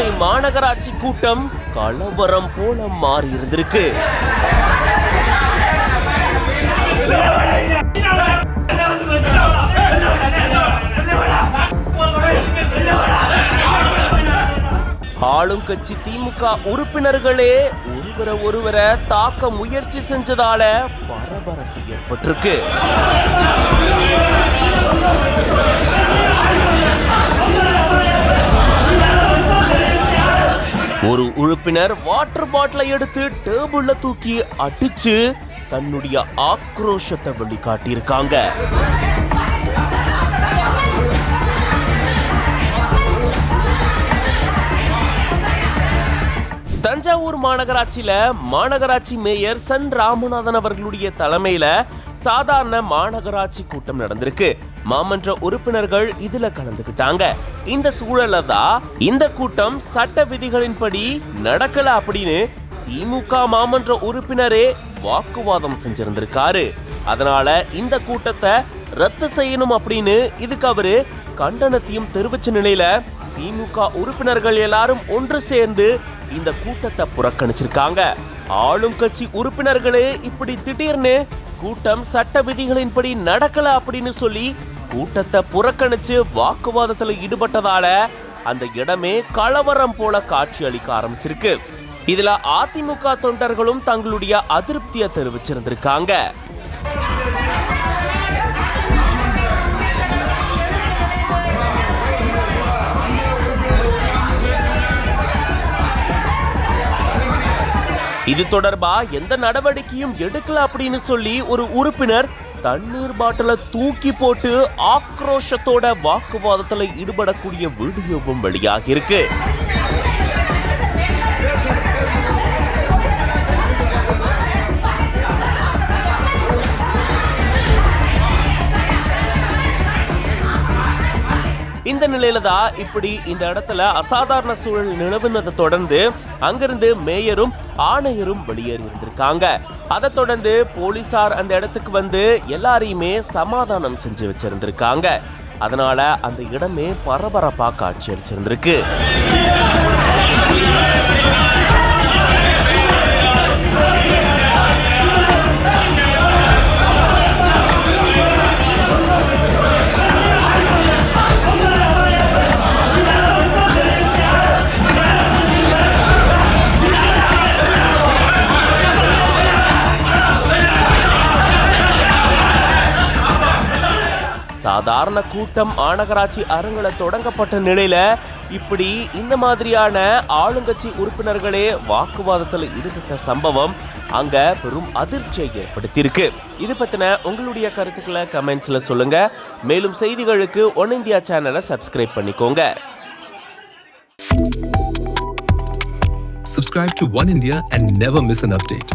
மாநகராட்சி கூட்டம் கலவரம் போல மாறி இருந்திருக்கு. ஆளும் கட்சி திமுக உறுப்பினர்களே ஒருவரை ஒருவரை தாக்க முயற்சி செஞ்சதால பரபரப்பு ஏற்பட்டிருக்கு. ஒரு உறுப்பினர் வாட்டர் பாட்டிலை எடுத்து டேபிள்ல தூக்கி அடிச்சு தன்னுடைய ஆக்ரோஷத்தை வெளிக்காட்டியிருக்காங்க. தஞ்சாவூர் மாநகராட்சியில மாநகராட்சி மேயர் சன் ராமநாதன் அவர்களுடைய தலைமையில சாதாரண மாநகராட்சி கூட்டம் நடந்திருக்கு. மாமன்ற உறுப்பினர்கள் இதுல கலந்துக்கிட்டாங்க இந்த சூழல்ல தான் இந்த கூட்டம் சட்ட விதிகளின்படி நடக்கல அப்படின்னு திமுக மாமன்ற உறுப்பினரே வாக்குவாதம் செஞ்சிருந்திருக்காரு. அதனால இந்த கூட்டத்தை ரத்து செய்யணும் அப்படின்னு இதுக்கு அவரு கண்டனத்தையும் தெரிவிச்ச நிலையில திமுக உறுப்பினர்கள் எல்லாரும் ஒன்று சேர்ந்து இந்த கூட்டத்தை புறக்கணிச்சிருக்காங்க. ஆளும் கட்சி உறுப்பினர்களே இப்படி திடீர்னு கூட்டம் சட்ட விதிகளின்படி நடக்கல அப்படின்னு சொல்லி கூட்டத்தை புறக்கணிச்சு வாக்குவாதத்துல ஈடுபட்டதால அந்த இடமே கலவரம் போல காட்சி அளிக்க ஆரம்பிச்சிருக்கு. இதுல அதிமுக தொண்டர்களும் தங்களுடைய அதிருப்தியை தெரிவிச்சிருந்திருக்காங்க. இது தொடர்பா எந்த நடவடிக்கையும் எடுக்கல அப்படின்னு சொல்லி ஒரு உறுப்பினர் தண்ணீர் பாட்டில தூக்கி போட்டு ஆக்ரோஷத்தோட வாக்குவாதத்துல ஈடுபடக்கூடிய வீடியோவும் வெளியாகி இருக்கு இந்த நிலையில தான் இப்படி இந்த இடத்துல அசாதாரண சூழல் நிலவுனதை தொடர்ந்து அங்கிருந்து மேயரும் ஆணையரும் வெளியேறி இருந்திருக்காங்க அதை தொடர்ந்து போலீசார் அந்த இடத்துக்கு வந்து எல்லாரையுமே சமாதானம் செஞ்சு வச்சிருந்திருக்காங்க. அதனால அந்த இடமே பரபரப்பா காட்சி அடிச்சிருந்திருக்கு சாதாரண கூட்டம் மாநகராட்சி அரங்குல தொடங்கப்பட்ட நிலையில இப்படி இந்த மாதிரியான ஆளுங்கட்சி உறுப்பினர்களே வாக்குவாதத்தில் ஈடுபட்ட சம்பவம் அங்க பெரும் அதிர்ச்சியை ஏற்படுத்தியிருக்கு. இது பத்தின உங்களுடைய கருத்துக்களை கமெண்ட்ஸ்ல சொல்லுங்க. மேலும் செய்திகளுக்கு ஒன் இந்தியா சேனலை சப்ஸ்கிரைப் பண்ணிக்கோங்க. Subscribe to One India and never miss an update.